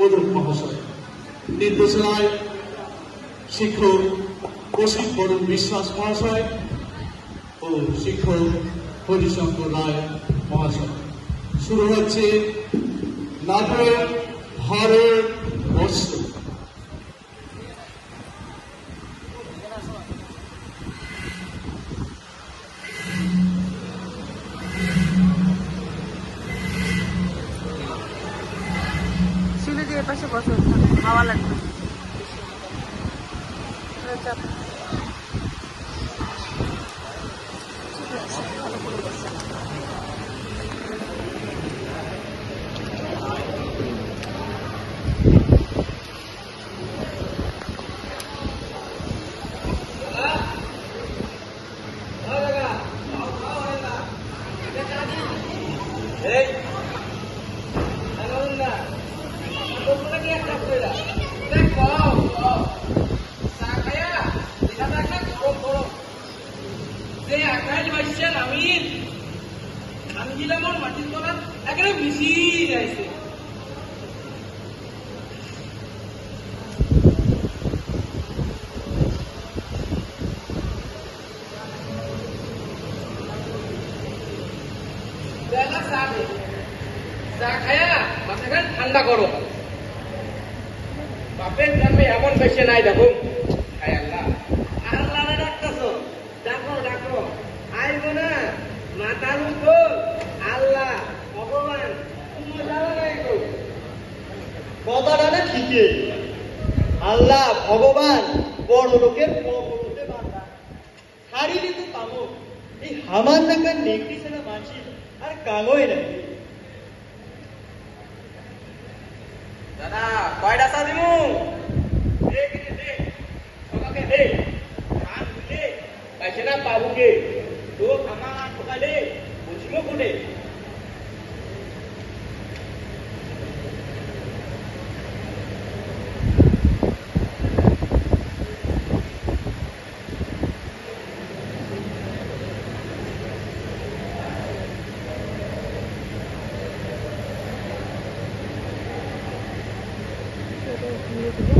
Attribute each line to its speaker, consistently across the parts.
Speaker 1: মধুর মহাশয় নির্দেশনায় শিক্ষক কৌশিক বরুণ বিশ্বাস মহাশয় ও শিক্ষক হরিশঙ্কর রায় মহাশয়। শুরু হচ্ছে নাটক ভারত বর্ষ।
Speaker 2: শিলে বসে পাশে বসো হাওয়া লাগবে চাপ। ঠিক আছে, ভালো করে বসো।
Speaker 3: আমি গেলাম ওর মাটির একেবারে যাইছে ঠান্ডা করো। বাপের গ্রামে এমন বেশি নাই দেখো আল্লাহ। আল্লাহ আইব না। মাতার উপর আল্লাহ ভগবান না
Speaker 4: কথাটা না ঠিকই। আল্লাহ ভগবান বড় লোকের পরতে বান্ধা শাড়ি এই হামান নাকার নেকড়ি সেনা মাছি আর কাগই নাকি
Speaker 3: দাদা কয়টা চা দিমু? দে কিনে দে। সবাকে দে। পাইছে না পাবুকে তো আমার ঠকালে বুঝিব কোনে বিস্কুট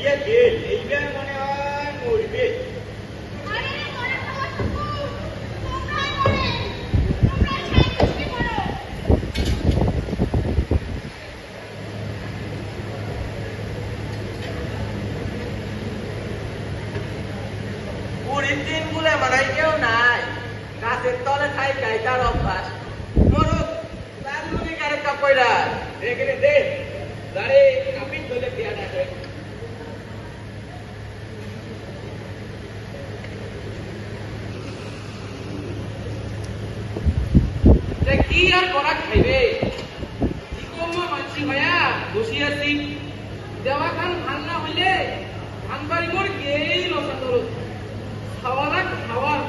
Speaker 3: ইয়ে দিয়া বেল দিন বলে মানাই কেউ নাই। গাছের তলে খাই খাই তার অভ্যাস। মরুক তার তুমি কারেক্ট কইরা এখানে দে দাঁড়িয়ে কাপিন ধরে পেয়ারা যে কি আর করা খাইবে? কি কমা মাছি মায়া বসি আছি। দেওয়া খান ভালো না হইলে ধান বাড়ি মোর গেই লসা ধরো। খাওয়ারা খাওয়ার